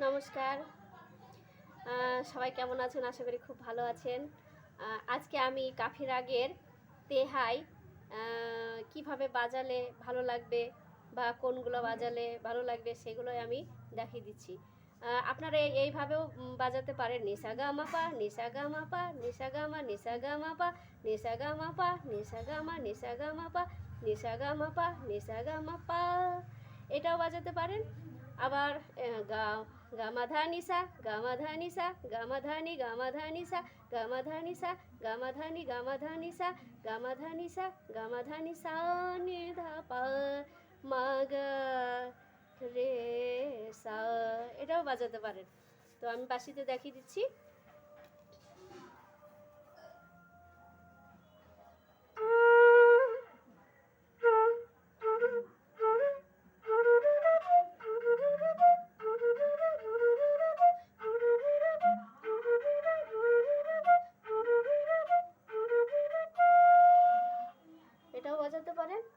নমস্কার। সবাই কেমন আছেন? আশা করি খুব ভালো আছেন। আজকে আমি কাফি রাগের তেহাই কীভাবে বাজালে ভালো লাগবে বা কোনগুলো বাজালে ভালো লাগবে সেগুলোই আমি দেখিয়ে দিচ্ছি। আপনারা এই- এইভাবেও বাজাতে পারেন। নিসা গা মাপা নিসা গা মাপা নিসা গা মা নিসা গা মাপা নিসা গা মাপা নিসা গা মা নিসা গা মাপা নিসা গা মাপা নিসা গা মাপা। এটাও বাজাতে পারেন। আবার গা গামাধা সা গামাধানি সা গামাধানি গামাধানি সা গামাধানি সা গামাধানি গামাধা নিসা গামাধা নিসা গামাধা নিসা নিধা পা মাগা রে সা। এটাও বাজাতে পারেন। তো আমি বাসিতে দেখিয়ে দিচ্ছি।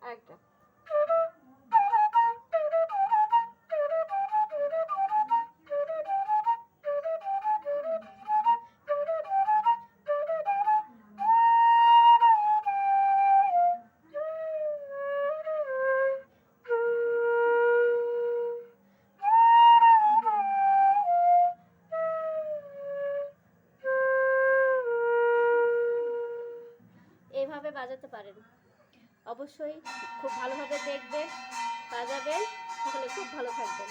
আরেকটা। এইভাবে বাজাতে পারেন। অবশ্যই খুব ভালোভাবে দেখবেন বাজাবেন তাহলে খুব ভালো থাকবেন।